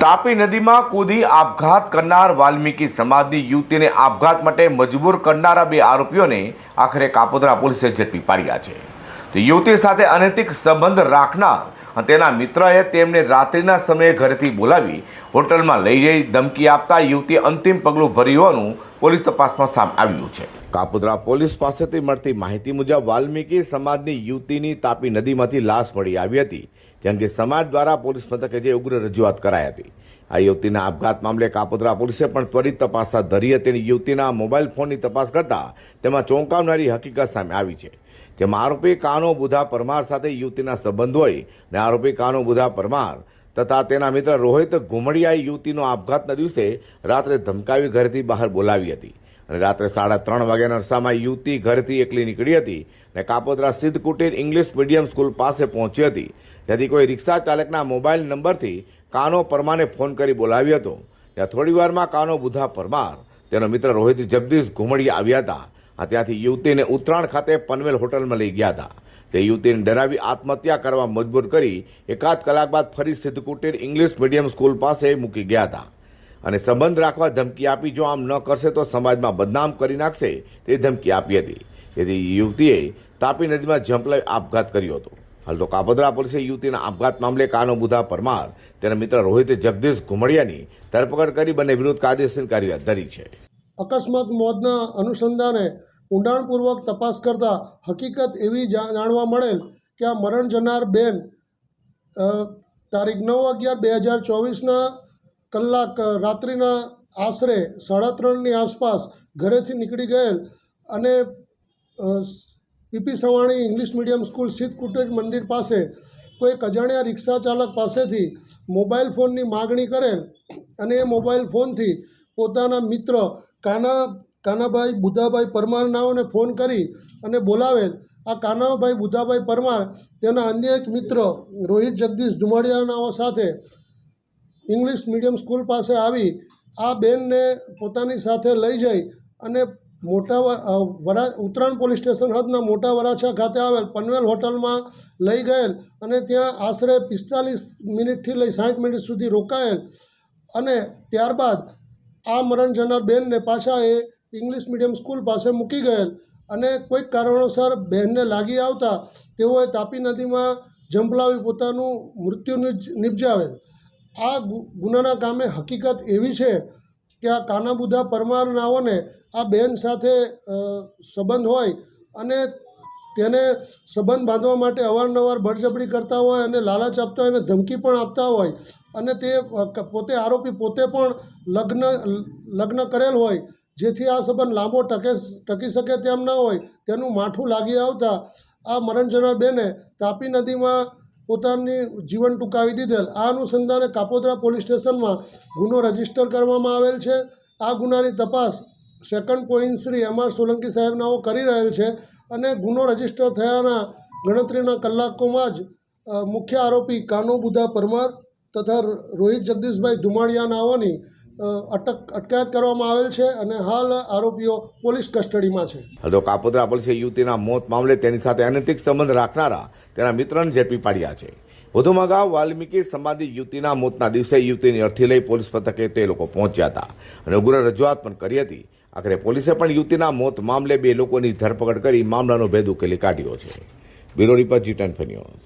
તાપી નદીમાં કૂદી આપઘાત કરનાર વાલ્મીકી સમાજની યુવતીને આપઘાત માટે મજબૂર કરનારા બે આરોપીઓને આખરે કાપોદરા પોલીસે ઝડપી પાડ્યા છે. તો યુવતી સાથે અનૈતિક સંબંધ રાખનાર તેના મિત્રએ તેમને રાત્રિના સમયે ઘરેથી બોલાવી હોટલમાં લઈ જઈ ધમકી આપતા યુવતીએ અંતિમ પગલું ભર્યું હોવાનું પોલીસ તપાસમાં સામે આવ્યું છે. કાપોદ્રા પોલીસ પાસેથી મળતી માહિતી મુજબ વાલ્મીકી સમાજની યુવતીની તાપી નદીમાંથી લાશ મળી આવી હતી, જે અંગે સમાજ દ્વારા પોલીસ મથકે જે ઉગ્ર રજૂઆત કરાઈ હતી. આ યુવતીના આપઘાત મામલે કાપોદ્રા પોલીસે પણ ત્વરિત તપાસ હાથ ધરી હતી અને યુવતીના મોબાઈલ ફોનની તપાસ કરતા તેમાં ચોંકાવનારી હકીકત સામે આવી છે. જેમાં આરોપી કાનો બુધા પરમાર સાથે યુવતીના સંબંધ હોય અને આરોપી કાનો બુધા પરમાર તથા તેના મિત્ર રોહિત ઘુમડિયાએ યુવતીનો આપઘાતના દિવસે રાત્રે ધમકાવી ઘરેથી બહાર બોલાવી હતી. અને રાત્રે સાડા ત્રણ વાગ્યાના અરસામાં યુવતી ઘરેથી એકલી નીકળી હતી અને કાપોદરા સિદ્ધ કુટીર ઇંગ્લિશ મીડિયમ સ્કૂલ પાસે પહોંચી હતી. ત્યાંથી કોઈ રિક્ષા ચાલકના મોબાઈલ નંબરથી કાનો પરમારને ફોન કરી બોલાવ્યો હતો. ત્યાં થોડી વારમાં કાનો બુધા પરમાર તેનો મિત્ર રોહિત જગદીશ ઘુમડિયા આવ્યા હતા. આ ત્યાંથી યુવતીને ઉત્તરાયણ ખાતે પનવેલ હોટલમાં લઈ ગયા હતા. તે યુવતીને ડરાવી આત્મહત્યા કરવા મજબૂર કરી એકાદ કલાક બાદ ફરી સિદ્ધકુટીર ઇંગ્લિશ મીડિયમ સ્કૂલ પાસે મૂકી ગયા હતા. અને સંબંધ રાખવા ધમકી આપી જો આમ ન કરશે તો સમાજમાં બદનામ કરી નાખશે તે ધમકી આપી હતી. તેથી યુવતીએ તાપી નદીમાં જંપ લઈ આપઘાત કર્યો હતો. હાલ તો કાપોદ્રા પોલીસે યુવતીના આપઘાત મામલે કાનો બુધા પરમાર, તેના મિત્ર રોહિત જગદીશ ઘુમડિયાની ધરપકડ કરી બંને વિરુદ્ધ કાયદેસર કાર્યવાહી ધરી છે. અકસ્માત મોતના અનુસંધાને ઊંડાણપૂર્વક તપાસ કરતા હકીકત એવી જાણવા મળેલ કે આ મરણ જનાર બેન તારીખ નવ અગિયાર બે હજાર ચોવીસના કલાક રાત્રિના આશરે સાડા ત્રણની આસપાસ ઘરેથી નીકળી ગયેલ અને P P Savani English medium school સિદ્ધ મંદિર પાસે કોઈ અજાણ્યા રિક્ષા ચાલક પાસેથી મોબાઈલ ફોનની માગણી કરેલ અને એ મોબાઈલ ફોનથી પોતાના મિત્ર કાના કાનાભાઈ બુધાભાઈ પરમારનાઓને ફોન કરી અને બોલાવેલ આ કાનાભાઈ બુધાભાઈ પરમાર તેના અન્ય એક મિત્ર, રોહિત જગદીશ ધુમાડિયાનાઓ સાથે ઇંગ્લિશ મીડિયમ સ્કૂલ પાસે આવી. આ બેનને પોતાની સાથે લઈ જઈ અને મોટા વરા, ઉત્તરાયણ પોલીસ સ્ટેશન હદના મોટા વરાછા ખાતે આવેલ પનવેલ હોટલમાં લઈ ગયેલ અને ત્યાં આશરે પિસ્તાલીસ મિનિટથી લઈ સાઠ મિનિટ સુધી રોકાયેલ. અને ત્યારબાદ આ મરણ જનાર બેનને પાછા એ ઇંગ્લિશ મીડિયમ સ્કૂલ પાસે મૂકી ગયેલ અને કોઈક કારણોસર બહેનને લાગી આવતા તેઓએ તાપી નદીમાં ઝંપલાવી પોતાનું મૃત્યુ નિપજાવેલ. આ ગુનાના કામે હકીકત એવી છે કે આ કાનાબુધા પરમારનાઓને આ બહેન સાથે સંબંધ હોય અને તેને સંબંધ બાંધવા માટે અવારનવાર બળજબરી કરતા હોય અને લાલચ આપતા હોય અને ધમકી પણ આપતા હોય અને તે પોતે આરોપી પોતે પણ લગ્ન લગ્ન કરેલ હોય જેથી આ સંબંધ લાંબો ટકે ટકી શકે તેમ ન હોય તેનું માઠું લાગી આવતા આ મરણ જનાર બેને તાપી નદીમાં પોતાની જીવન ટૂંકાવી દીધેલ. આ અનુસંધાને કાપોદ્રા પોલીસ સ્ટેશનમાં ગુનો રજિસ્ટર કરવામાં આવેલ છે. આ ગુનાની તપાસ second point Shri M R Solanki સાહેબનાઓ કરી રહેલ છે અને ગુનો રજિસ્ટર થયાના ગણતરીના કલાકોમાં જ મુખ્ય આરોપી કાનો બુધા પરમાર તથા રોહિત જગદીશભાઈ ધુમાડિયાનાઓની અ, અટક, અટકાયત કરવામાં આવેલ છે અને હાલ આરોપીઓ પોલીસ કસ્ટડીમાં છે. તો કાપોદ્રા પોલીસે યુવતીના મોત મામલે તેની સાથે અનૈતિક સંબંધ રાખનારા તેના મિત્રને ઝડપી પાડ્યા છે. વધુમાં અગાઉ વાલ્મીકી સમાધિ યુવતીના મોતના દિવસે યુવતીની અર્થી લઈ પોલીસ મથકે તે લોકો પહોંચ્યા હતા અને ઉગ્ર રજૂઆત પણ કરી હતી. આખરે પોલીસે પણ યુવતીના મોત મામલે બે લોકોની ધરપકડ કરી મામલાનો ભેદ ઉકેલી કાઢ્યો છે. Bureau report G ten news.